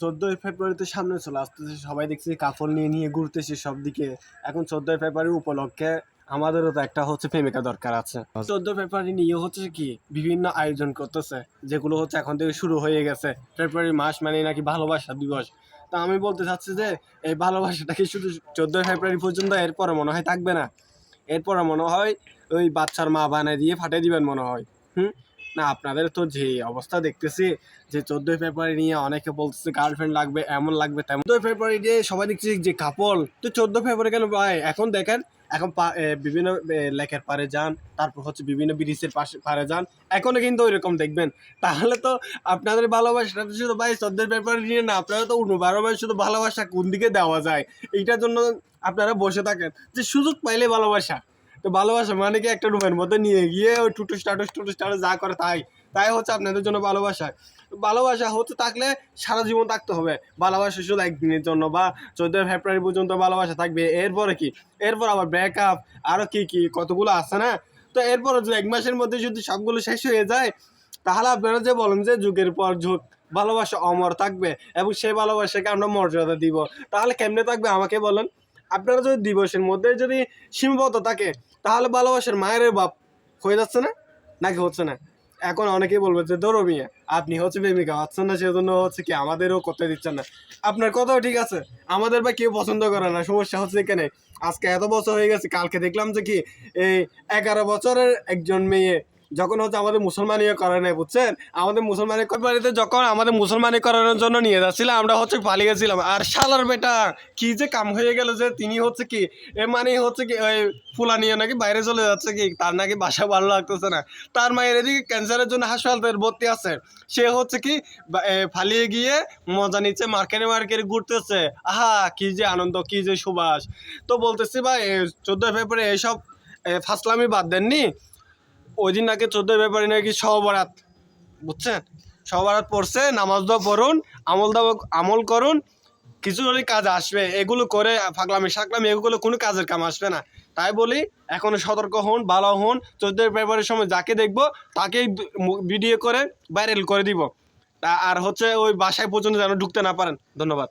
চোদ্দোই ফেব্রুয়ারিতে সামনে চলে আসতেছে। সবাই দেখছি কাপড় নিয়ে নিয়ে ঘুরতেছে সব দিকে এখন চোদ্দোই ফেব্রুয়ারি উপলক্ষে আমাদেরও তো একটা হচ্ছে প্রেমিকা দরকার আছে। চোদ্দোই ফেব্রুয়ারি নিয়ে হচ্ছে কি, বিভিন্ন আয়োজন করতেছে, যেগুলো হচ্ছে এখন থেকে শুরু হয়ে গেছে। ফেব্রুয়ারি মাস মানে নাকি ভালোবাসা দিবস। তা আমি বলতে চাচ্ছি যে, এই ভালোবাসাটা কি শুধু চোদ্দোই ফেব্রুয়ারি পর্যন্ত এরপরে মনে হয় থাকবে না? এরপরে মনে হয় ওই বাচ্চার মা বানায় দিয়ে ফাটিয়ে দিবেন মনে হয়। হুম? না আপনাদের তো যে অবস্থা দেখতেছি যে চোদ্দোই ফেব্রুয়ারি নিয়ে অনেকে বলতেছে গার্লফ্রেন্ড লাগবে এমন লাগবে তেমন। চোদ্দোই ফেব্রুয়ারি দিয়ে সবাই দেখছি যে কাপল তো চোদ্দ ফেব্রুয়ারি কেন ভাই? এখন দেখেন এখন বিভিন্ন এ, লেকের পারে যান তারপর হচ্ছে বিভিন্ন ব্রিজের পাশে পারে যান এখনও কিন্তু ওইরকম দেখবেন। তাহলে তো আপনাদের ভালোবাসাটা শুধু ভাই চোদ্দোই ফেব্রুয়ারি নিয়ে না আপনারা তো অন্য বারো মাস শুধু ভালোবাসা কোন দিকে দেওয়া যায়? এইটার জন্য আপনারা বসে থাকেন যে সুযোগ পাইলে ভালোবাসা। তো ভালোবাসা মানে কি একটা রুমের মধ্যে নিয়ে গিয়ে ওই টুটু স্টাটুস টুটু স্টাটুস যা করে তাই। তাই হচ্ছে আপনাদের জন্য ভালোবাসা। ভালোবাসা হতে থাকলে সারা জীবন থাকতে হবে। ভালোবাসা শুধু একদিনের জন্য বা চোদ্দোই ফেব্রুয়ারি পর্যন্ত ভালোবাসা থাকবে। এরপরে কি? এরপর আবার ব্রেকআপ আরও কি কি? কতগুলো আছে না? তো এরপরে এক মাসের মধ্যে যদি সবগুলো শেষ হয়ে যায়, তাহলে আপনারা যে বলেন যে যুগের পর যুগ, ভালোবাসা অমর থাকবে এবং সেই ভালোবাসাকে আমরা মর্যাদা দিব। তাহলে কেমনে থাকবে আমাকে বলেন? আপনারা যদি দিবসের মধ্যে যদি সীমাবদ্ধ থাকে, তাহলে ভালোবাসার মায়ের বাপ হয়ে যাচ্ছে না? নাকি হচ্ছে না? এখন অনেকেই বলবে যে, ধরো মিয়া, আপনি হচ্ছে প্রেমিকা হচ্ছেন না, সেজন্য হচ্ছে কি আমাদেরও করতে দিচ্ছেন না? আপনার কথাও ঠিক আছে, আমাদের বা কেউ পছন্দ করে না, সমস্যা হচ্ছে এখানে। আজকে এত বছর হয়ে গেছে, কালকে দেখলাম যে কি এই এগারো বছরের একজন মেয়ে যখন হচ্ছে আমাদের মুসলমানি করে নাই, বুঝছেন? আমাদের মুসলমানি বাড়িতে যখন আমাদের মুসলমানি করানোর জন্য নিয়ে যাচ্ছিলাম, আমরা হচ্ছে পালিয়ে গেছিলাম। আর শালার বেটা, কি যে কাম হয়ে গেল যে তিনি হচ্ছে কি, এ মানে হচ্ছে কি, ওই ফুলা নিয়ে নাকি বাইরে চলে যাচ্ছে কি, তার নাকি বাসা ভালো লাগতেছে না। তার মায়ের এদিকে ক্যান্সারের জন্য হাসপাতালে ভর্তি আছে। সে হচ্ছে কি ফালিয়ে গিয়ে মজা নিচ্ছে, মার্কেটে মার্কেটে ঘুরতেছে। আহা, কি যে আনন্দ, কি যে সুবাস। তো বলতেছি ভাই চোদ্দোই ফেব্রুয়ারি এইসব ফাসলামি বাদ দেননি। ওই দিন নাকি চোদ্দোই ফেব্রুয়ারি নাকি সহবরাত, বুঝছেন? সহবরাত পড়ছে, নামাজ দোয়া পড়ুন, আমল দাও, আমল করুন, কিছু যদি কাজ আসবে, এগুলো করে ফাগলামি সাকলামি এগুলো কোনো কাজের কাম আসবে না। তাই বলি, এখন সতর্ক হন, ভালো হন, চোদ্দোই ফেব্রুয়ারির সময় যাকে দেখব, তাকেই ভিডিও করে ভাইরাল করে দিব। আর হচ্ছে ওই বাসায় পর্যন্ত যেন ঢুকতে না পারেন। ধন্যবাদ।